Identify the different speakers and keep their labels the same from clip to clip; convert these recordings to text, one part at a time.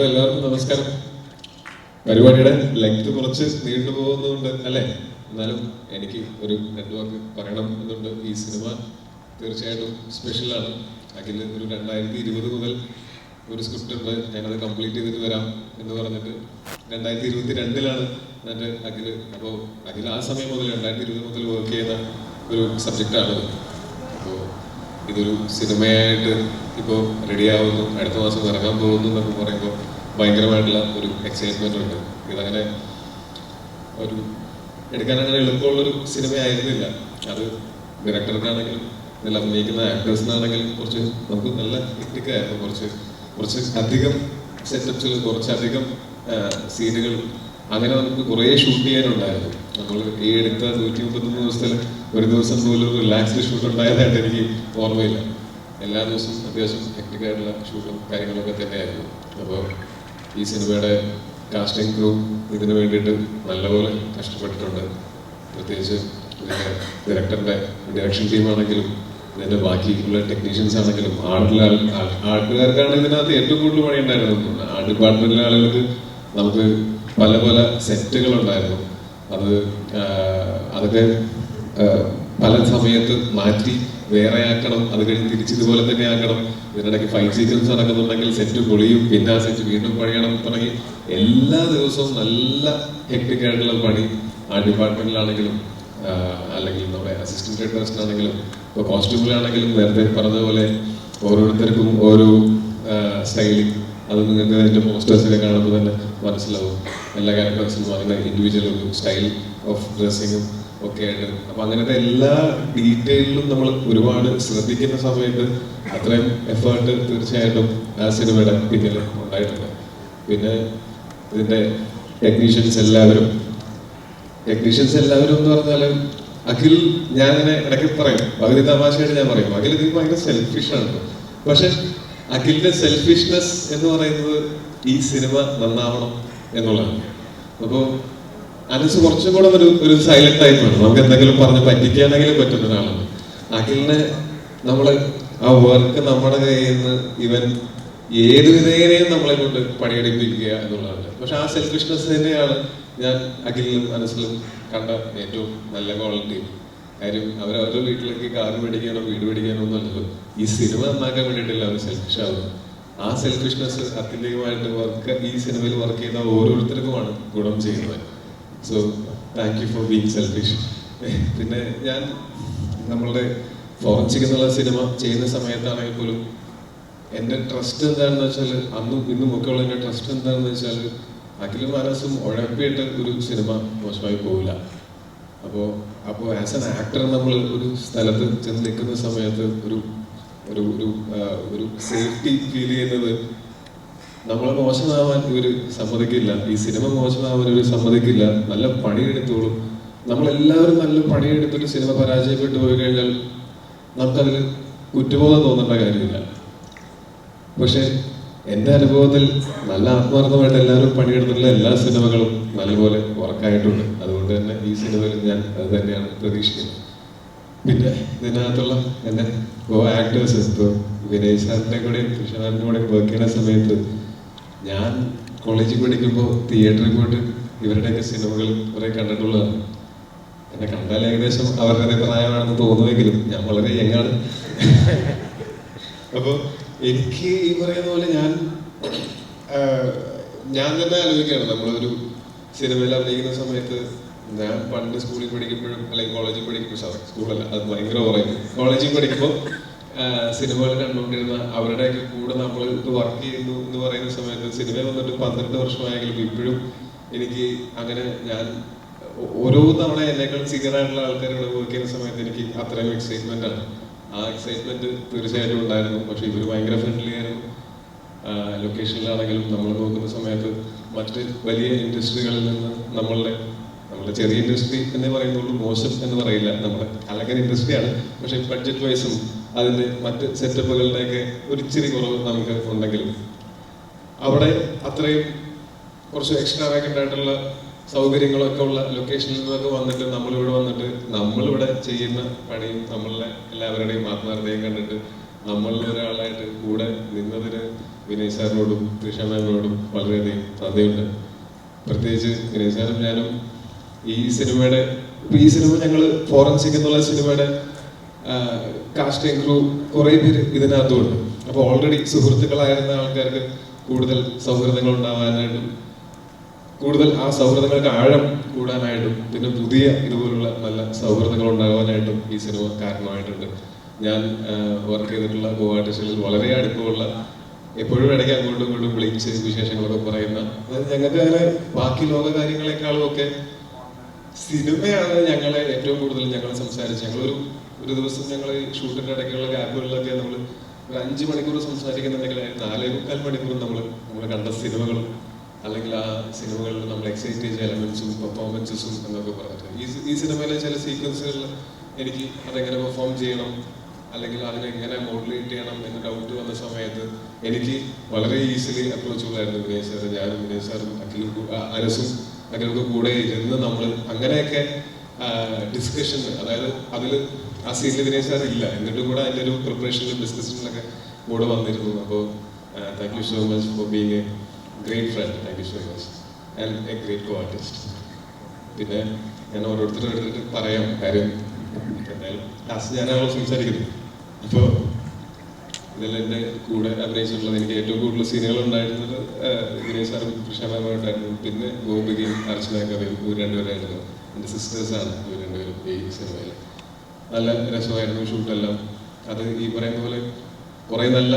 Speaker 1: Hello എല്ലാവർക്കും നമസ്കാരം. പരിപാടിയുടെ ലെങ്ത് കുറച്ച് നീണ്ടു പോകുന്നുണ്ട് അല്ലേ? എന്നാലും എനിക്ക് ഒരു രണ്ട് വാക്ക് പറയണം എന്നുണ്ട് ഈ സിനിമ. തീർച്ചയായിട്ടും സ്പെഷ്യലാണ് അഖിൽ ഒരു രണ്ടായിരത്തി ഇരുപത് മുതൽ ഒരു സ്ക്രിപ്റ്റ് ഉണ്ട്. ഞാനത് കംപ്ലീറ്റ് ചെയ്തിട്ട് വരാം എന്ന് പറഞ്ഞിട്ട് രണ്ടായിരത്തി ഇരുപത്തി രണ്ടിലാണ് എന്റെ അഖിൽ അപ്പോൾ അഖിൽ ആ സമയം മുതൽ രണ്ടായിരത്തി ഇരുപത് മുതൽ വർക്ക് ചെയ്യുന്ന ഒരു സബ്ജക്റ്റാണ് അപ്പോൾ ഇതൊരു സിനിമയായിട്ട് ഇപ്പോൾ റെഡി ആവുന്നു അടുത്ത മാസം ഇറങ്ങാൻ പോകുന്നു എന്നൊക്കെ പറയുമ്പോൾ ഭയങ്കരമായിട്ടുള്ള ഒരു എക്സൈറ്റ്മെന്റ് ഉണ്ട്. ഇതങ്ങനെ ഒരു എടുക്കാൻ അങ്ങനെ എളുപ്പമുള്ളൊരു സിനിമയായിരുന്നില്ല. അത് ഡയറക്ടർക്കാണെങ്കിലും ഇതിൽ അഭിനയിക്കുന്ന ആക്ടേഴ്സിനാണെങ്കിലും കുറച്ച് നമുക്ക് നല്ല ടെക്നിക്കായിരുന്നു കുറച്ച് കുറച്ച് അധികം സെറ്റപ്സിൽ കുറച്ചധികം സീനുകൾ അങ്ങനെ നമുക്ക് കുറേ ഷൂട്ട് ചെയ്യാനുണ്ടായിരുന്നു. നമ്മൾ ഈ എടുത്ത നൂറ്റി മുപ്പത്തൊന്ന് ദിവസത്തിൽ ഒരു ദിവസം പോലും റിലാക്സ്ഡ് ഷൂട്ട് ഉണ്ടായതായിട്ട് എനിക്ക് ഓർമ്മയില്ല. എല്ലാ ദിവസവും അത്യാവശ്യം ടെക്നിക്കായിട്ടുള്ള ഷൂട്ടും കാര്യങ്ങളൊക്കെ തന്നെയായിരുന്നു. അപ്പോൾ ഈ സിനിമയുടെ കാസ്റ്റിംഗ് ക്രൂ ഇതിനു വേണ്ടിയിട്ട് നല്ലപോലെ കഷ്ടപ്പെട്ടിട്ടുണ്ട്. പ്രത്യേകിച്ച് ഡയറക്ടറിന്റെ ഡയറക്ഷൻ ടീമാണെങ്കിലും ബാക്കി ബാക്കിയുള്ള ടെക്നീഷ്യൻസ് ആണെങ്കിലും ആർട്ടിലെ ആർട്ടുകാർക്കാണ് ഇതിനകത്ത് ഏറ്റവും കൂടുതൽ പണി ഉണ്ടായിരുന്നത്. ആർട്ട് ഡിപ്പാർട്ട്മെന്റിലെ ആളുകൾക്ക് നമുക്ക് പല പല സെറ്റുകൾ ഉണ്ടായിരുന്നു. അത് അതൊക്കെ പല സമയത്ത് മാറ്റി വേറെ ആക്കണം അത് കഴിഞ്ഞ് തിരിച്ചിതുപോലെ തന്നെ ആക്കണം. ഇതിനിടയ്ക്ക് ഫൈവ് സീസൺസ് നടക്കുന്നുണ്ടെങ്കിൽ സെറ്റ് പൊളിയും പിന്നെ ആ സെറ്റ് വീണ്ടും പണിയണം തുടങ്ങി. എല്ലാ ദിവസവും നല്ല ഹെക്ടിക് ആയിട്ടുള്ള പണി. ആ ഡിപ്പാർട്ട്മെന്റിലാണെങ്കിലും അല്ലെങ്കിൽ നമ്മുടെ അസിസ്റ്റന്റ് ഡയറക്ടേഴ്സിനാണെങ്കിലും ഇപ്പോൾ കോസ്റ്റ്യൂമിലാണെങ്കിലും നേരത്തെ പറഞ്ഞതുപോലെ ഓരോരുത്തർക്കും ഓരോ സ്റ്റൈലിങ് അത് നിങ്ങൾക്ക് അതിന്റെ പോസ്റ്റേഴ്സൊക്കെ കാണുമ്പോൾ തന്നെ മനസ്സിലാവും. എല്ലാ ക്യാരക്ടേഴ്സിനും അതിന്റെ ഇൻഡിവിജ്വൽ സ്റ്റൈൽ ഓഫ് ഡ്രസ്സിങ്ങും ഒക്കെ ആയിട്ട് അപ്പൊ അങ്ങനത്തെ എല്ലാ ഡീറ്റെയിലും നമ്മൾ ഒരുപാട് ശ്രദ്ധിക്കുന്ന സമയത്ത് അത്രയും എഫേർട്ട് തീർച്ചയായിട്ടും ആ സിനിമയുടെ പിന്നിൽ ഉണ്ടായിട്ടുണ്ട്. പിന്നെ ഇതിന്റെ ടെക്നീഷ്യൻസ് എല്ലാവരും ടെക്നീഷ്യൻസ് എല്ലാവരും എന്ന് പറഞ്ഞാൽ അഖിൽ ഞാൻ ഇങ്ങനെ ഇടയ്ക്ക് പറയും. പകുതി തമാശയായിട്ട് ഞാൻ പറയും. അഖിൽ ഇത് ഭയങ്കര സെൽഫിഷ് ആണ്. പക്ഷെ അഖിലിന്റെ സെൽഫിഷ്നെസ് എന്ന് പറയുന്നത് ഈ സിനിമ നന്നാവണം എന്നുള്ളതാണ്. അപ്പോ അനസ് കുറച്ചും കൂടെ ഒരു ഒരു സൈലന്റ് ടൈമാണ് നമുക്ക് എന്തെങ്കിലും പറഞ്ഞ് പറ്റിക്കാനെങ്കിലും പറ്റുന്ന ഒരാളാണ്. അഖിലിനെ നമ്മൾ ആ വർക്ക് നമ്മുടെ കയ്യിൽ നിന്ന് ഇവൻ ഏത് വിധേനയും നമ്മളെ കൊണ്ട് പണിയെടുപ്പിക്കുക എന്നുള്ളതാണ്. പക്ഷെ ആ സെൽഫിഷ്നെസ് തന്നെയാണ് ഞാൻ അഖിലിലും മനസ്സിലും കണ്ട ഏറ്റവും നല്ല ക്വാളിറ്റി കാര്യം അവർ അവരുടെ വീട്ടിലേക്ക് കാർ മേടിക്കാനോ വീട് മേടിക്കാനോ ഒന്നുമല്ലല്ലോ ഈ സിനിമ നന്നാക്കാൻ വേണ്ടിയിട്ടല്ല അവർ സെൽഫിഷ് ആവുന്നത്. ആ സെൽഫിഷ്നെസ് അത്യന്തികമായിട്ട് വർക്ക് ഈ സിനിമയിൽ വർക്ക് ചെയ്യുന്ന ഓരോരുത്തർക്കുമാണ് ഗുണം ചെയ്യുന്നത് so thank you for being selfish പിന്നെ ഞാൻ നമ്മളുടെ ഫോറൻസിക് എന്നുള്ള സിനിമ ചെയ്യുന്ന സമയത്താണെങ്കിൽ പോലും എന്റെ ട്രസ്റ്റ് എന്താണെന്ന് വെച്ചാൽ അന്നും ഇന്നും ഒക്കെ ഉള്ള എന്റെ ട്രസ്റ്റ് എന്താണെന്ന് വെച്ചാൽ അഖിലും മനസ്സും ഉഴപ്പിയിട്ട് ഒരു സിനിമ മോശമായി പോവില്ല. അപ്പോൾ അപ്പോൾ ആസ് എൻ ആക്ടർ നമ്മൾ ഒരു സ്ഥലത്ത് ചെന്ന് നിൽക്കുന്ന സമയത്ത് ഒരു ഒരു ഒരു സേഫ്റ്റി ഫീൽ ചെയ്യുന്നത് നമ്മൾ മോശമാവാൻ ഇവർ സമ്മതിക്കില്ല. ഈ സിനിമ മോശമാവാൻ ഇവർ സമ്മതിക്കില്ല. നല്ല പണിയെടുത്തോളും. നമ്മളെല്ലാവരും നല്ല പണിയെടുത്തിട്ട് സിനിമ പരാജയപ്പെട്ടു പോയി കഴിഞ്ഞാൽ നമുക്കതിൽ കുറ്റബോധം തോന്നേണ്ട കാര്യമില്ല. പക്ഷെ എന്റെ അനുഭവത്തിൽ നല്ല ആത്മാർത്ഥമായിട്ട് എല്ലാവരും പണിയെടുത്തിട്ടുള്ള എല്ലാ സിനിമകളും നല്ലപോലെ വർക്കായിട്ടുണ്ട്. അതുകൊണ്ട് തന്നെ ഈ സിനിമയിൽ ഞാൻ അത് തന്നെയാണ് പ്രതീക്ഷിക്കുന്നത്. പിന്നെ ഇതിനകത്തുള്ള എന്റെ ഗോ ആക്ടേഴ്സ് ഇപ്പോൾ വിനയ് സാറിന്റെ കൂടെയും കൃഷ്ണനാഥിന്റെ കൂടെയും വർക്ക് ചെയ്യുന്ന സമയത്ത് ഞാൻ കോളേജിൽ പഠിക്കുമ്പോൾ തിയേറ്ററിൽ പോയിട്ട് ഇവരുടെയൊക്കെ സിനിമകൾ കുറെ കണ്ടിട്ടുള്ളതാണ്. എന്നെ കണ്ടാൽ ഏകദേശം അവരുടെ പ്രായമാണെന്ന് തോന്നുമെങ്കിലും ഞാൻ വളരെ യങ്ങാണ് അപ്പോൾ എനിക്ക് ഈ പറയുന്ന പോലെ ഞാൻ ഞാൻ തന്നെ ആലോചിക്കുകയാണ്. നമ്മളൊരു സിനിമയിൽ അഭിനയിക്കുന്ന സമയത്ത് ഞാൻ പണ്ട് സ്കൂളിൽ പഠിക്കുമ്പോഴും അല്ലെങ്കിൽ കോളേജിൽ പഠിക്കുമ്പോഴും സ്കൂളല്ല അത് ഭയങ്കര ഓർമ്മ കോളേജിൽ പഠിക്കുമ്പോൾ സിനിമകൾ കണ്ടുകൊണ്ടിരുന്ന അവരുടെയൊക്കെ കൂടെ നമ്മൾ ഇത് വർക്ക് ചെയ്യുന്നു എന്ന് പറയുന്ന സമയത്ത് സിനിമ വന്നിട്ട് പന്ത്രണ്ട് വർഷമായെങ്കിലും ഇപ്പോഴും എനിക്ക് അങ്ങനെ ഞാൻ ഓരോ തവണ എന്നേക്കാൾ സീനിയർ ആയിട്ടുള്ള ആൾക്കാരോട് വർക്ക് ചെയ്യുന്ന സമയത്ത് എനിക്ക് അത്രയും എക്സൈറ്റ്മെന്റ് ആണ്. ആ എക്സൈറ്റ്മെന്റ് തീർച്ചയായിട്ടും ഉണ്ടായിരുന്നു. പക്ഷെ ഇവർ ഭയങ്കര ഫ്രണ്ട്ലി ആയിരുന്നു. ലൊക്കേഷനിലാണെങ്കിലും നമ്മൾ നോക്കുന്ന സമയത്ത് മറ്റ് വലിയ ഇൻഡസ്ട്രികളിൽ നിന്ന് നമ്മളുടെ നമ്മുടെ ചെറിയ ഇൻഡസ്ട്രി എന്ന് പറയുന്നുള്ളൂ മോശം എന്ന് പറയില്ല. നമ്മുടെ അലങ്കര ഇൻഡസ്ട്രിയാണ് പക്ഷെ ബഡ്ജറ്റ് വൈസും അതിന്റെ മറ്റ് സെറ്റപ്പുകളുടെയൊക്കെ ഒരു ഇച്ചിരി കുറവ് നമുക്ക് ഉണ്ടെങ്കിലും അവിടെ അത്രയും കുറച്ച് എക്സ്ട്രാ വേക്കന്റ് ആയിട്ടുള്ള സൗകര്യങ്ങളൊക്കെ ഉള്ള ലൊക്കേഷനിൽ നിന്നൊക്കെ വന്നിട്ട് നമ്മളിവിടെ വന്നിട്ട് നമ്മളിവിടെ ചെയ്യുന്ന പണിയും നമ്മളെ എല്ലാവരുടെയും ആത്മാർത്ഥതയും കണ്ടിട്ട് നമ്മളിൽ ഒരാളായിട്ട് കൂടെ നിന്നതിന് വിനയ് സാറിനോടും തൃഷ മാമിനോടും വളരെയധികം നന്ദിയുണ്ട്. പ്രത്യേകിച്ച് വിനയ് സാറും ഞാനും ഈ സിനിമയുടെ ഈ സിനിമ ഞങ്ങൾ ഫോറൻസിക് എന്നുള്ള സിനിമയുടെ കാസ്റ്റിംഗ് ക്രൂ കുറെ പേര് ഇതിനകത്തുണ്ട്. അപ്പോൾ ഓൾറെഡി സുഹൃത്തുക്കളായിരുന്ന ആൾക്കാർക്ക് കൂടുതൽ സൗഹൃദങ്ങൾ ഉണ്ടാവാനായിട്ടും കൂടുതൽ ആ സൗഹൃദങ്ങൾക്ക് ആഴം കൂടാനായിട്ടും പിന്നെ പുതിയ ഇതുപോലുള്ള നല്ല സൗഹൃദങ്ങൾ ഉണ്ടാകാനായിട്ടും ഈ സിനിമ കാരണമായിട്ടുണ്ട്. ഞാൻ വർക്ക് ചെയ്തിട്ടുള്ള ആർട്ടിസ്റ്റുകളിൽ വളരെ അടുപ്പമുള്ള എപ്പോഴും ഇടയ്ക്ക് അങ്ങോട്ടും ഇങ്ങോട്ടും വിളിച്ച് വിശേഷങ്ങളൊക്കെ പറയുന്ന ഞങ്ങൾക്ക് അങ്ങനെ ബാക്കി ലോക കാര്യങ്ങളെക്കാളും ഒക്കെ സിനിമയാണ് ഞങ്ങളെ ഏറ്റവും കൂടുതൽ ഞങ്ങൾ സംസാരിച്ച് ഞങ്ങളൊരു ഒരു ദിവസം ഞങ്ങൾ ഷൂട്ടിന്റെ ഇടയ്ക്കുള്ള ഗ്യാപ്പുകളിലൊക്കെ നമ്മൾ ഒരു അഞ്ച് മണിക്കൂർ സംസാരിക്കുന്നുണ്ടെങ്കിൽ നാലേ മുക്കാൽ മണിക്കൂർ നമ്മൾ നമ്മൾ കണ്ട സിനിമകളും അല്ലെങ്കിൽ ആ സിനിമകളിൽ നമ്മൾ എക്സൈറ്റ് ചെയ്ത എലമെന്റ്സും പെർഫോമൻസസും എന്നൊക്കെ പറഞ്ഞിട്ട്. ഈ ഈ സിനിമയിലെ ചില സീക്വൻസുകളിൽ എനിക്ക് അതെങ്ങനെ പെർഫോം ചെയ്യണം അല്ലെങ്കിൽ അതിനെങ്ങനെ മോഡുലേറ്റ് ചെയ്യണം എന്ന് ഡൗട്ട് വന്ന സമയത്ത് എനിക്ക് വളരെ ഈസിലി അപ്രോച്ചബിൾ ആയിരുന്നു വിനയ് സാറ് ഞാനും വിനയ് സാറും അഖിലും അരസും അഖിലൊക്കെ കൂടെ ഇരുന്ന് നമ്മൾ അങ്ങനെയൊക്കെ ഡിസ്കഷൻ അതായത് അതിൽ ആ സീറ്റിൽ ദിനേശ് സാർ ഇല്ല. എന്നിട്ടും കൂടെ അതിന്റെ ഒരു പ്രിപ്പറേഷനിലും ഡിസ്കഷനിലൊക്കെ കൂടെ വന്നിരുന്നു. അപ്പോൾ thank you so much for being a great friend thank you so much and a great co artist പിന്നെ ഞാൻ ഓരോരുത്തരും എടുത്തിട്ട് പറയാം കാര്യം. എന്തായാലും ലാസ്റ്റ് ഞാനാണല്ലോ സംസാരിക്കുന്നത് അപ്പോൾ ഇതിൽ എന്റെ കൂടെ അഭിനയിച്ചിട്ടുള്ളത് എനിക്ക് ഏറ്റവും കൂടുതൽ സീനുകൾ ഉണ്ടായിരുന്നത് വിനയ് സാറും കൃഷ്ണമായിട്ടുണ്ടായിരുന്നു പിന്നെ ഗോപികയും അർച്ചന കവിയും ഇവർ രണ്ടുപേരായിരുന്നു. എന്റെ സിസ്റ്റേഴ്സാണ് ഇവർ രണ്ടുപേരും ഈ സിനിമയിൽ നല്ല രസമായിരുന്നു ഷൂട്ടെല്ലാം. അത് ഈ പറയുന്ന പോലെ കുറെ നല്ല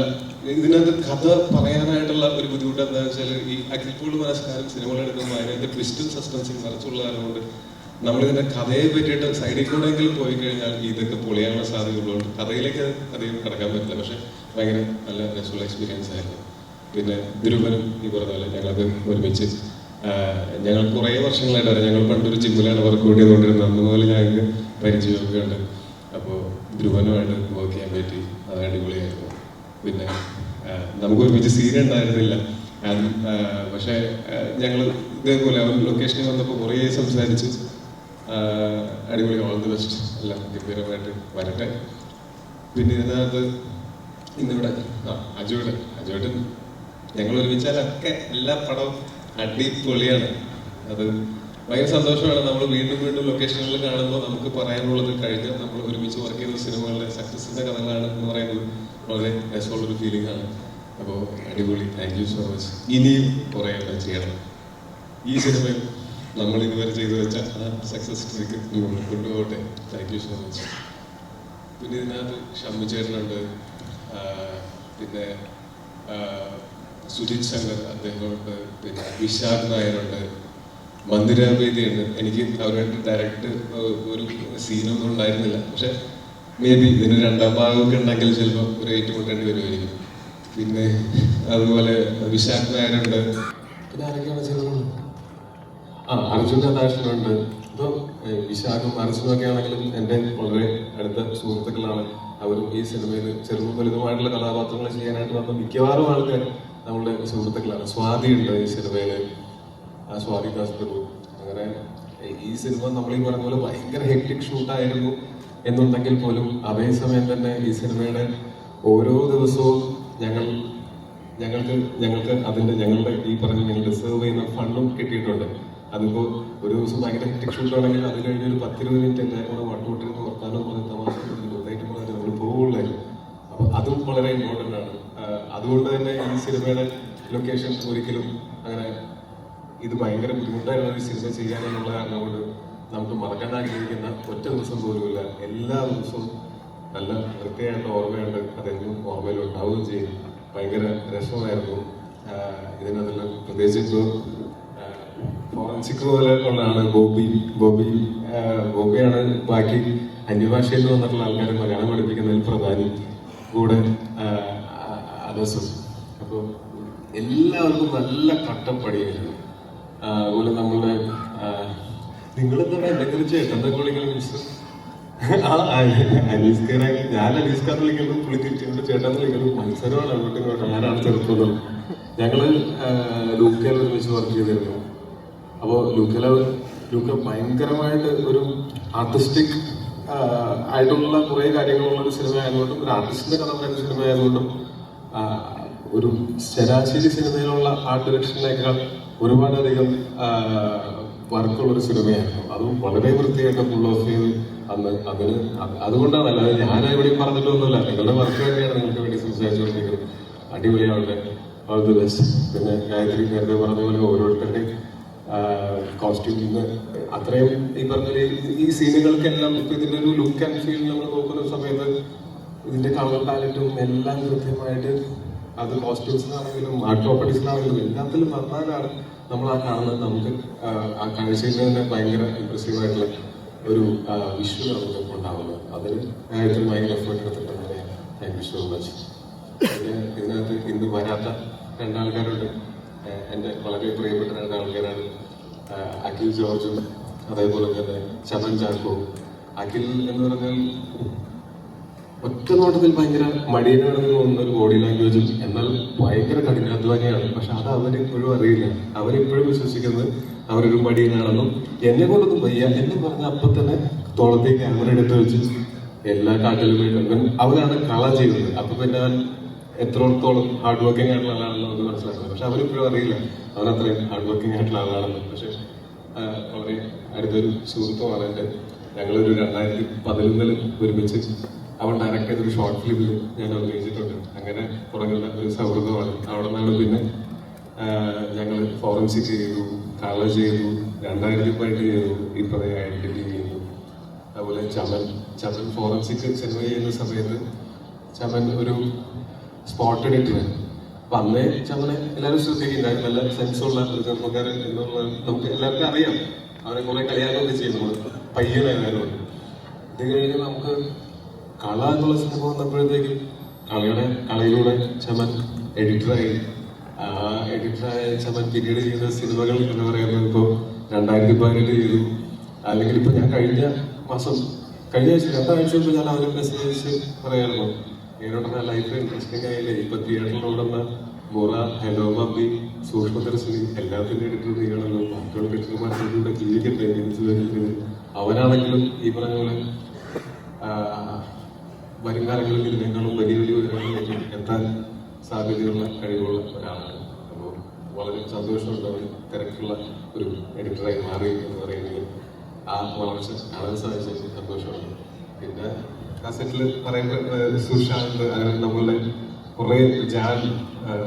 Speaker 1: ഇതിനകത്ത് കഥ പറയാനായിട്ടുള്ള ഒരു ബുദ്ധിമുട്ട് എന്താണെന്ന് വെച്ചാൽ ഈ അഖിൽപൂൾ മനസ്കാരം സിനിമകളെടുക്കുമ്പോൾ അതിനകത്ത് ട്വിസ്റ്റും സസ്പെൻസും നിറച്ചുള്ള കൊണ്ട് നമ്മളിതിന്റെ കഥയെ പറ്റിയിട്ട് സൈഡിൽ കൂടെയെങ്കിലും പോയി കഴിഞ്ഞാൽ ഇതൊക്കെ പൊളിയാനുള്ള സാധ്യതയുള്ളതുകൊണ്ട് കഥയിലേക്ക് അധികം കടക്കാൻ പറ്റില്ല. പക്ഷെ ഭയങ്കര നല്ല രസമുള്ള എക്സ്പീരിയൻസ് ആയിരുന്നു. പിന്നെ ധ്രുവനും ഈ പറഞ്ഞ പോലെ ഞങ്ങൾക്ക് ഒരുമിച്ച് ഞങ്ങൾ കുറേ വർഷങ്ങളായിട്ട് അറിയാം. ഞങ്ങൾ പണ്ടൊരു ജിമ്മിലാണ് വർക്കൗട്ട് ചെയ്തുകൊണ്ടിരുന്നത്. അന്ന് മുതൽ ഞങ്ങൾക്ക് പരിചയമൊക്കെ ഉണ്ട് അപ്പോൾ ധ്രുവനുമായിട്ട് വർക്ക് ചെയ്യാൻ പറ്റി. അത് അടിപൊളിയായിരുന്നു. പിന്നെ നമുക്ക് ഒരുമിച്ച് സീൻ ഉണ്ടായിരുന്നില്ല. പക്ഷേ ഞങ്ങൾ ഇതേപോലെ അവൻ ലൊക്കേഷനിൽ വന്നപ്പോൾ കുറേ സംസാരിച്ച് അടിപൊളി ഓൾ ദി ബെസ്റ്റ് എല്ലാം ഗംഭീരമായിട്ട് വരട്ടെ. പിന്നെ ഇതിനകത്ത് ഇന്നിവിടെ ആ അജുവേട്ടൻ. അജുവേട്ടൻ ഞങ്ങൾ ഒരുമിച്ചാലൊക്കെ എല്ലാ പടവും അടിപൊളിയാണ് അത് ഭയങ്കര സന്തോഷമാണ്. നമ്മൾ വീണ്ടും വീണ്ടും ലൊക്കേഷനുകളിൽ കാണുമ്പോൾ നമുക്ക് പറയാനുള്ളത് കഴിഞ്ഞ നമ്മൾ ഒരുമിച്ച് വർക്ക് ചെയ്ത സിനിമകളുടെ സക്സസിന്റെ കഥകളാണ് എന്ന് പറയുന്നത് വളരെ രസമുള്ളൊരു ഫീലിംഗ് ആണ്. അപ്പോൾ അടിപൊളി. താങ്ക് യു സോ മച്ച് ഇനിയും കുറേ എല്ലാം ചെയ്യണം. ഈ സിനിമയും നമ്മൾ ഇതുവരെ ചെയ്തു വെച്ച ആ സക്സസിലേക്ക് കൊണ്ടുപോകട്ടെ. താങ്ക് യു സോ മച്ച് പിന്നെ ഇതിനകത്ത് ഷമ്മു ചേട്ടനുണ്ട്. പിന്നെ സുജിത് ശങ്കർ അദ്ദേഹമുണ്ട് പിന്നെ വിശാഖ് നായരുണ്ട് മന്ദിരാവേദിയുണ്ട് എനിക്ക് അവരുമായിട്ട് ഡയറക്റ്റ് ഒരു സീനൊന്നും ഉണ്ടായിരുന്നില്ല. പക്ഷെ മേ ബി ഇതിന് രണ്ടാം ഭാഗമൊക്കെ ഉണ്ടെങ്കിൽ ചിലപ്പോൾ ഒരു ഏറ്റുമുട്ടേണ്ടി വരുമായിരിക്കും. പിന്നെ അതുപോലെ വിശാഖ് നായരുണ്ട്.
Speaker 2: പിന്നെ ആ അർജുന്റെ രാധാകൃഷ്ണനുണ്ട് ഇപ്പോൾ വിശാഖും അർജുനും ഒക്കെ ആണെങ്കിലും എന്റെ വളരെ അടുത്ത സുഹൃത്തുക്കളാണ്. അവരും ഈ സിനിമയിൽ ചെറുതും വലുതുമായിട്ടുള്ള കഥാപാത്രങ്ങൾ ചെയ്യാനായിട്ട് വന്ന മിക്കവാറും ആൾക്കാർ നമ്മളുടെ സുഹൃത്തുക്കളാണ്. സ്വാതി ഉണ്ട് ഈ സിനിമയിൽ. ആ സ്വാതി ദാസ് പ്രഭു. അങ്ങനെ ഈ സിനിമ നമ്മൾ ഈ പറഞ്ഞ പോലെ ഭയങ്കര ഹെക്ടിക് ഷൂട്ടായിരുന്നു എന്നുണ്ടെങ്കിൽ പോലും അതേസമയം തന്നെ ഈ സിനിമയുടെ ഓരോ ദിവസവും ഞങ്ങൾ ഞങ്ങൾക്ക് ഞങ്ങൾക്ക് അതിന്റെ ഞങ്ങളുടെ ഈ പറഞ്ഞ ഞങ്ങൾ ഡിസേർവ് ചെയ്യുന്ന ഫണ്ടും കിട്ടിയിട്ടുണ്ട്. അതിപ്പോ ഒരു ദിവസം ഭയങ്കര ഹെക്ടിക് ഷൂട്ട് ആണെങ്കിൽ അത് കഴിഞ്ഞ് ഒരു പത്തിരുപത് മിനിറ്റ് എല്ലാവരും കൂടെ വട്ടോട്ടിരുന്ന് വർത്താനം പറഞ്ഞ് തമാശ പറഞ്ഞ് നമ്മൾ പോകുള്ളായിരുന്നു അപ്പൊ അതും വളരെ ഇമ്പോർട്ടന്റ് ആണ്. അതുകൊണ്ട് തന്നെ ഈ സിനിമയുടെ ലൊക്കേഷൻ ഒരിക്കലും അങ്ങനെ ഇത് ഭയങ്കര ബുദ്ധിമുട്ടായിരുന്നു ഒരു സിനിമ ചെയ്യാനെന്നുള്ള കാരണം കൊണ്ട് നമുക്ക് മറക്കാൻ ആഗ്രഹിക്കുന്ന ഒറ്റ ദിവസം പോലുമില്ല എല്ലാ ദിവസവും നല്ല വൃത്തിയായിട്ട് ഓർമ്മയുണ്ട്. അതെന്നും ഓർമ്മയിൽ ഉണ്ടാവുകയും ചെയ്യും. ഭയങ്കര രസമായിരുന്നു. ഇതിനകത്തുള്ള പ്രത്യേകിച്ച് ഇപ്പോൾ ഫോറൻസിക് പോലെ ഉള്ളതാണ് ബോബി. ബോബി ഗോപിയാണ് ബാക്കി അന്യഭാഷയിൽ വന്നിട്ടുള്ള ആൾക്കാരെ മലയാളം പഠിപ്പിക്കുന്നതിൽ പ്രധാനി. കൂടെ അതസും അപ്പോൾ എല്ലാവർക്കും നല്ല കട്ടപ്പടിയായിരുന്നു. അതുപോലെ നമ്മളുടെ നിങ്ങളെന്താണ് എന്തെങ്കിലും ചേട്ടന്റെ വിളിക്കണം മിസ്റ്റർ ആ അനീസ് ഖാനെ ഞാൻ അനീസ്കാർ വിളിക്കുന്നു പുള്ളി തിരിച്ചുകൊണ്ട് ചേട്ടൻ വിളിക്കുന്നു. മത്സരമാണ് അങ്ങോട്ടും ഇങ്ങോട്ടും. ഞാനാണ് ചെറുപ്പം ഞങ്ങൾ ലൂക്കയിൽ ഒരുമിച്ച് വർക്ക് ചെയ്തിരുന്നു. അപ്പോൾ ലൂക്കല ലൂക്ക ഭയങ്കരമായിട്ട് ഒരു ആർട്ടിസ്റ്റിക്
Speaker 1: ആയിട്ടുള്ള കുറേ കാര്യങ്ങളുള്ള ഒരു സിനിമ ആയതുകൊണ്ടും ഒരു ആർട്ടിസ്റ്റിന്റെ കഥ പറയുന്ന സിനിമ ആയതുകൊണ്ടും ഒരു ശരാശരി സിനിമയിലുള്ള ആർട്ട് ഡയറക്ഷനേക്കാൾ ഒരുപാടധികം വർക്കുള്ള ഒരു സിനിമയായിരുന്നു. അതും വളരെ വൃത്തിയായിട്ട് ഫുൾ ഓഫ് ചെയ്ത് അന്ന് അതിന് അത് അതുകൊണ്ടാണ്. അല്ലാതെ ഞാൻ എവിടെയും പറഞ്ഞിട്ടൊന്നുമില്ല. നിങ്ങളുടെ വർക്ക് തന്നെയാണ് നിങ്ങൾക്ക് വേണ്ടി സംസാരിച്ചുകൊണ്ടിരിക്കുന്നത്. അടിപൊളിയാവട്ടെ ഓൾ ദി ബെസ്റ്റ് പിന്നെ ഗായത്രി നേരത്തെ പറഞ്ഞ പോലെ ഓരോരുത്തരുടെയും കോസ്റ്റ്യൂമിന്ന് അത്രയും ഈ പറഞ്ഞ ഈ- സീനുകൾക്കെല്ലാം ഇപ്പൊ ഒരു ലുക്ക് ആൻഡ് ഫീൽ നമ്മൾ നോക്കുന്ന സമയത്ത് ഇതിന്റെ കളർ പാലറ്റും എല്ലാം കൃത്യമായിട്ട് അത് കോസ്റ്റ്യൂംസിനാണെങ്കിലും ആർട്ട് പ്രോപ്പർട്ടീസിനാണെങ്കിലും എല്ലാത്തിലും വന്നാലാണ് നമ്മൾ ആ കാണുന്നത്. നമുക്ക് ആ, കാഴ്ചയിൽ തന്നെ ഭയങ്കര ഇമ്പ്രസീവ് ആയിട്ടുള്ള ഒരു വിഷു നമുക്ക് ഉണ്ടാവുന്നത്. അതിന് കാര്യത്തിൽ ഭയങ്കര എഫേർട്ട് എടുത്തിട്ടുണ്ട് താങ്ക് യു സോ മച്ച് ഇതിനകത്ത് ഇന്ന് വരാത്ത രണ്ടാൾക്കാരുണ്ട്. എന്റെ വളരെ പ്രിയപ്പെട്ട രണ്ടാൾക്കാരാണ്. അഖിൽ ജോർജും അതേപോലെ തന്നെ ചമൻ ചാക്കോ. അഖിൽ എന്ന് പറഞ്ഞാൽ ഒറ്റ നോട്ടത്തിൽ ഭയങ്കര മടിയനാണെന്ന് തോന്നുന്ന ഒരു ബോഡി ലാംഗ്വേജും എന്നാൽ ഭയങ്കര കഠിനാധ്വാനിയാണ്. പക്ഷെ അത് അവരെപ്പോഴും അറിയില്ല. അവരിപ്പോഴും വിശ്വസിക്കുന്നത് അവരൊരു മടിയനാണെന്നും എന്നെ കൊണ്ടൊന്നും വയ്യ എന്ന് പറഞ്ഞ അപ്പൊ തന്നെ തോളത്തെ ക്യാമറ എടുത്ത് വെച്ച് എല്ലാ കാട്ടിലും അവരാണ് കള ചെയ്യുന്നത്. അപ്പൊ പിന്നെ അവൻ എത്രത്തോളം ഹാർഡ് വർക്കിംഗ് ആയിട്ടുള്ള ആളാണെന്ന് നമുക്ക് മനസ്സിലാക്കുന്നത് പക്ഷെ അവരിപ്പോഴും അറിയില്ല അവൻ അത്രയും ഹാർഡ് വർക്കിംഗ് ആയിട്ടുള്ള ആളാണെന്ന്. പക്ഷെ അവരെ അടുത്തൊരു സുഹൃത്തുമാണ് എന്റെ. ഞങ്ങളൊരു രണ്ടായിരത്തി പതിനൊന്നിൽ ഒരുമിച്ച് അവൻ ഡയറക്റ്റ് ചെയ്തൊരു ഷോർട്ട് ഫിലിമിൽ ഞാൻ അഭിനയിച്ചിട്ടുണ്ട്. അങ്ങനെ തുടങ്ങുന്ന ഒരു സൗഹൃദമാണ്. അവിടെ നിന്നാണ് പിന്നെ ഞങ്ങൾ ഫോറൻസിക് ചെയ്തു കളർ ചെയ്തു രണ്ടായിരത്തി പതിനെട്ട് ചെയ്തു ഇപ്പോഴേ ഐഡന്റിറ്റി ചെയ്തു അതുപോലെ ചമൻ ചമൻ ഫോറൻസിക് സിനിമ ചെയ്യുന്ന സമയത്ത് ചമൻ ഒരു സ്പോട്ട് എഡിറ്റർ അപ്പൊ അന്നേ ചമനെ എല്ലാവരും ശ്രദ്ധിക്കുന്നുണ്ടായിരുന്നു. നല്ല സെൻസുള്ള ഒരു ചെറുപ്പക്കാരൻ എന്നുള്ള നമുക്ക് എല്ലാവർക്കും അറിയാം. അവരെ കുറെ കളിയാക്കൊക്കെ ചെയ്യുന്നു. പയ്യനായിരുന്നു ഇത് കഴിഞ്ഞ് നമുക്ക് കള എന്നുള്ള സിനിമ വന്നപ്പോഴത്തേക്കും കളയുടെ കളയിലൂടെ ചമൻ എഡിറ്ററായി എഡിറ്ററായ ചമൻ പിന്നീട് ചെയ്യുന്ന സിനിമകൾ എന്ന് പറയുന്നത് ഇപ്പോൾ രണ്ടായിരത്തി പതിനെട്ട് ചെയ്തു. അല്ലെങ്കിൽ ഇപ്പൊ ഞാൻ കഴിഞ്ഞ മാസം കഴിഞ്ഞ ആഴ്ച രണ്ടാഴ്ച മുമ്പ് ഞാൻ അവരെ മെസ്സേജ് പറയാറുള്ളൂ. ഇങ്ങനെയുള്ള ലൈഫ് ഇൻട്രസ്റ്റിംഗ് ആയില്ലേ? ഇപ്പൊ തിയേറ്ററിൽ മുറ ഹലോ മമ്മി സൂക്ഷ്മദർശിനി എല്ലാത്തിന്റെ എഡിറ്റർ നീയാണല്ലോ ബാക്കിയുള്ള എഡിറ്റർമാരുടെ ജീവിക്കട്ടെ അവനാണെങ്കിലും ഈ പറഞ്ഞ പോലെ വരും കാലങ്ങളിൽ ഇതിനേക്കാളും വലിയ വലിയ ഉയരങ്ങളിലേക്ക് എത്താൻ സാധ്യതയുള്ള കഴിവുള്ള ഒരാളാണ്. അപ്പോൾ വളരെ സന്തോഷമുണ്ട് അവർ തിരക്കുള്ള ഒരു എഡിറ്ററായി മാറി എന്ന് പറയുന്നത് ആ വളർച്ച കാണാൻ സാധിച്ചത് സന്തോഷമുണ്ട് പിന്നെ കാസറ്റിൽ പറയുമ്പോൾ സുഷാന്ത് അങ്ങനെ നമ്മളുടെ കുറേ ജാൻ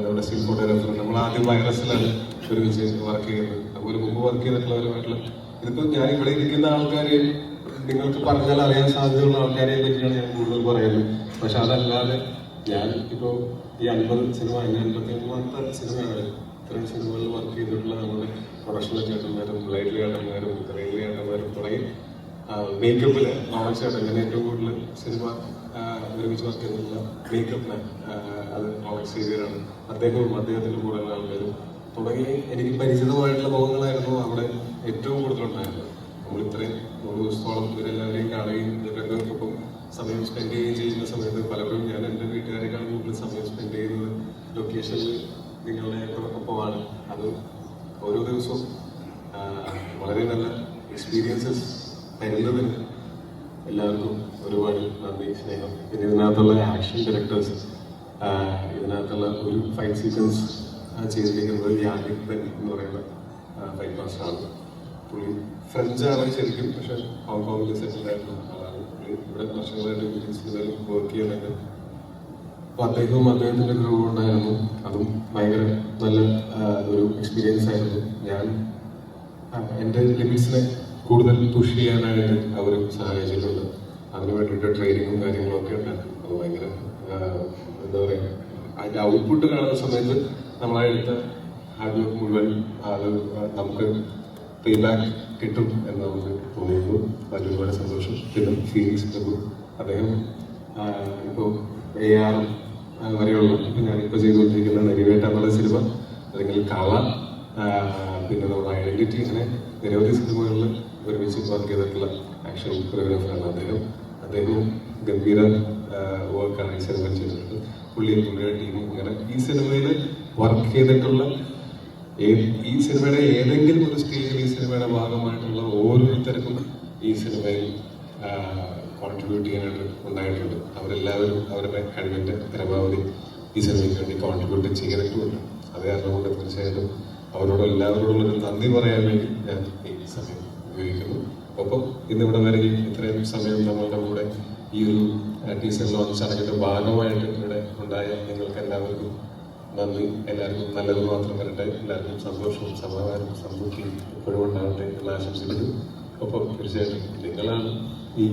Speaker 1: നമ്മുടെ സിം ഫോട്ടോഗ്രാഫർ നമ്മൾ ആദ്യം വൈറസിലാണ് ഒരുമിച്ച് വർക്ക് ചെയ്യുന്നത്. അതുപോലെ മുമ്പ് വർക്ക് ചെയ്തിട്ടുള്ളവരുമായിട്ടുള്ള ഇതിപ്പോൾ ഞാൻ ഇവിടെ ഇരിക്കുന്ന ആൾക്കാരെ നിങ്ങൾക്ക് പറഞ്ഞാൽ അറിയാൻ സാധ്യതയുള്ള ആൾക്കാരെ പറ്റിയാണ് ഞാൻ കൂടുതൽ പറയുന്നത്. പക്ഷെ അതല്ലാതെ ഞാൻ ഇപ്പോൾ ഈ അൻപത് സിനിമ അതിന് അൻപത്തി ഒന്നാമത്തെ സിനിമയാണ് ഇത്രയും സിനിമകളിൽ വർക്ക് ചെയ്തിട്ടുള്ള നമ്മുടെ പ്രൊഡക്ഷണൽ ചേട്ടന്മാരും ലൈറ്റ് ചേട്ടന്മാരും റെയിൽവേ ചേട്ടന്മാരും തുടങ്ങി മേക്കപ്പിൽ നോളജ് ചേട്ടൻ ഞാൻ ഏറ്റവും കൂടുതൽ സിനിമ ഒരുമിച്ച് വർക്ക് ചെയ്തിട്ടുള്ള മേക്കപ്പിന് അത് നോളജ് സീവിയറാണ് അദ്ദേഹവും അദ്ദേഹത്തിന്റെ കൂടെയുള്ള ആൾക്കാരും തുടങ്ങി എനിക്ക് പരിചിതമായിട്ടുള്ള മുഖങ്ങളായിരുന്നു അവിടെ ഏറ്റവും കൂടുതലുണ്ടായിരുന്നത്. നമ്മൾ ഇത്രയും നൂറ് ദിവസത്തോളം ഇവരെല്ലാവരെയും കാണുകയും ഇവരൊപ്പം സമയം സ്പെൻഡ് ചെയ്യുകയും ചെയ്യുന്ന സമയത്ത് പലപ്പോഴും ഞാൻ എന്റെ വീട്ടുകാരെക്കാൾ കൂടുതൽ സമയം സ്പെൻഡ് ചെയ്യുന്നത് ലൊക്കേഷനിൽ നിങ്ങളുടെ ഒപ്പമാണ്. അത് ഓരോ ദിവസവും വളരെ നല്ല എക്സ്പീരിയൻസസ് തരുന്നതിന് എല്ലാവർക്കും ഒരുപാട് നന്ദി സ്നേഹം. പിന്നെ ഇതിനകത്തുള്ള ആക്ഷൻ ഡയറക്ടേഴ്സ് ഇതിനകത്തുള്ള ഒരു ഫൈറ്റ് സീക്വൻസ് ചെയ്തിരിക്കുന്നത് യാനിക് ബെൻ എന്ന് പറയുന്ന ഫൈറ്റ് മാസ്റ്ററാണ് പുള്ളി ഫ്രഞ്ചാണ് ശരിക്കും പക്ഷെ ഹോങ്കോങ്ങിൽ സെറ്റിൽ ആയിട്ടുള്ള ആളാണ് ഇവിടെ വർഷങ്ങളായിട്ട് സിനിമയിൽ വർക്ക് ചെയ്യുന്നുണ്ട് അപ്പൊ അദ്ദേഹവും അദ്ദേഹത്തിന്റെ ഗ്രൂപ്പ് ഉണ്ടായിരുന്നു. അതും ഭയങ്കര നല്ല ഒരു എക്സ്പീരിയൻസ് ആയിരുന്നു. ഞാൻ എന്റെ ലിമിറ്റ്സിനെ കൂടുതൽ പുഷ് ചെയ്യാനായിട്ട് അവർ സഹായിച്ചിട്ടുണ്ട്. അതിന് വേണ്ടിയിട്ട് ട്രെയിനിങ്ങും കാര്യങ്ങളും ഒക്കെ ഉണ്ടായിരുന്നു. അത് ഭയങ്കര എന്താ പറയുക അതിന്റെ ഔട്ട്പുട്ട് കാണുന്ന സമയത്ത് നമ്മളെടുത്ത ഹാർഡ് വർക്ക് മുഴുവൻ അത് നമുക്ക് പേ ബാക്ക് കിട്ടും എന്ന് നമുക്ക് തോന്നിയിരുന്നു അതിൽ ഒരുപാട് സന്തോഷം. പിന്നെ ഫീലിങ്സ് പ്രഭു അദ്ദേഹം ഇപ്പോൾ എ ആർ വരെയുള്ള ഇപ്പം ഞാനിപ്പോൾ ചെയ്തുകൊണ്ടിരിക്കുന്ന നരിവേട്ട എന്നുള്ള സിനിമ അല്ലെങ്കിൽ കള പിന്നെ നമ്മുടെ ഐഡന്റിറ്റി അങ്ങനെ നിരവധി സിനിമകളിൽ ഒരുമിച്ച് വർക്ക് ചെയ്തിട്ടുള്ള ആക്ഷൻ കൊറിയോഗ്രാഫറാണ് അദ്ദേഹം. അദ്ദേഹവും ഗംഭീര വർക്കാണ് ഈ സിനിമ ചെയ്തിട്ടുള്ളത്. പുള്ളിയും പുള്ളിയുടെ ടീമും അങ്ങനെ ഈ സിനിമയിൽ വർക്ക് ചെയ്തിട്ടുള്ള ഈ സിനിമയുടെ ഏതെങ്കിലും ഒരു സ്റ്റേജിൽ ഈ സിനിമയുടെ ഭാഗമായിട്ടുള്ള ഓരോരുത്തർക്കും ഈ സിനിമയിൽ കോൺട്രിബ്യൂട്ട് ചെയ്യാനായിട്ട് ഉണ്ടായിട്ടുണ്ട്. അവരെല്ലാവരും അവരുടെ കഴിവിന്റെ പരമാവധി ഈ സിനിമയ്ക്ക് വേണ്ടി കോൺട്രിബ്യൂട്ട് ചെയ്തിട്ടുമുണ്ട്. അത് കാരണം കൊണ്ട് തീർച്ചയായിട്ടും അവരോട് എല്ലാവരോടുള്ളൊരു നന്ദി പറയാൻ വേണ്ടി ഞാൻ ഈ സമയം ഉപയോഗിക്കുന്നു. ഒപ്പം ഇന്നിവിടെ വരെ ഈ ഇത്രയും സമയം നമ്മളുടെ കൂടെ ഈ ഒരു ടീച്ചർ ലോഞ്ച് ചടങ്ങിന്റെ ഭാഗമായിട്ട് ഇവിടെ ഉണ്ടായ നിങ്ങൾക്ക് എല്ലാവർക്കും നന്ദി. എല്ലാവർക്കും നല്ലത് മാത്രം വരട്ടെ. എല്ലാവർക്കും സന്തോഷവും സമാധാനവും സമൃദ്ധിയും എപ്പോഴും ഉണ്ടാവട്ടെ എന്ന് ആശംസിക്കുന്നു ഒപ്പം തീർച്ചയായിട്ടും നിങ്ങളാണ് ഈ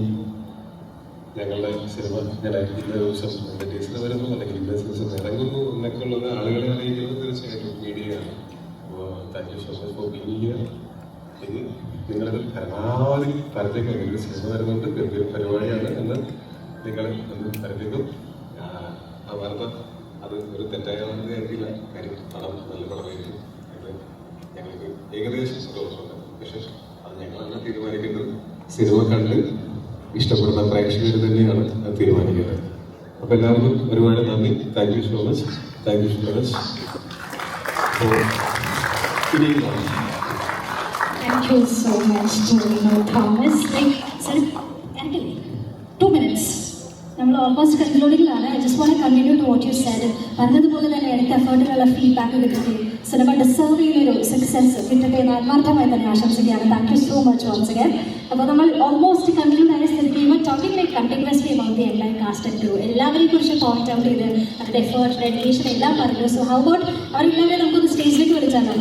Speaker 1: ഞങ്ങളുടെ സിനിമ ഞാൻ ഇന്ന ദിവസം എന്റെ ടീച്ചർ വരുന്നു അല്ലെങ്കിൽ ഇന്ന ദിവസം ഇറങ്ങുന്നു എന്നൊക്കെ ഉള്ളത് ആളുകളെ അറിയിക്കുന്നത് തീർച്ചയായിട്ടും മീഡിയയാണ് അപ്പോൾ thank you so much for being here നിങ്ങളത് പരമാവധി പരത്തേക്കും ഒരു സിനിമ വരുന്നുണ്ട്. പരിപാടിയാണ് എന്ന് നിങ്ങൾ ഒന്ന് പരത്തേക്കും ആ വാർത്ത അത് ഒരു തെറ്റായ വാർത്തയായിരിക്കില്ല കാര്യം പടം നല്ല പടമായിരുന്നു. അത് ഞങ്ങൾക്ക് ഏകദേശം സന്തോഷമുണ്ട്. പക്ഷേ അത് ഞങ്ങളാണ് തീരുമാനിക്കുന്നത് സിനിമ കണ്ട് ഇഷ്ടപ്പെടുന്ന പ്രേക്ഷകർ തന്നെയാണ് അത് തീരുമാനിക്കുന്നത് അപ്പോൾ എല്ലാവർക്കും ഒരുപാട് നന്ദി. Thank you so much thank you so much
Speaker 3: Thank you so much, Torino Thomas. Like, sir, two minutes. നമ്മൾ almost കൺക്ലൂഡിങ്ങിലാണ് I just want continue to what you said പറഞ്ഞതുപോലെ തന്നെ എടുത്ത എഫേർട്ടിലുള്ള ഫീഡ്ബാക്ക് കിട്ടട്ടെ സിനിമ ഡിസേർവ് ചെയ്യുന്നൊരു സക്സസ് കിട്ടട്ടെ എന്ന് ആത്മാർത്ഥമായി തന്നെ ആശംസിക്കുകയാണ്. Thank you so much once again അപ്പോൾ നമ്മൾ ഓൾമോസ്റ്റ് കൺക്ലൂഡ് ആയ സ്ഥിതി ചെയ്യുമ്പോൾ talking like continuously about the എല്ലാം കാസ്റ്റ് ആൻഡ് ക്രൂ എല്ലാവരെയും കുറിച്ച് പോയിന്റ് ഔട്ട് ചെയ്ത് അവരുടെ എഫേർട്ട് ഡെഡിക്കേഷൻ എല്ലാം പറഞ്ഞു. സോ ഹൗ അബൌട്ട് അവരെല്ലാവരെയും നമുക്കൊന്ന് സ്റ്റേജിലേക്ക് വിളിച്ചാലോ?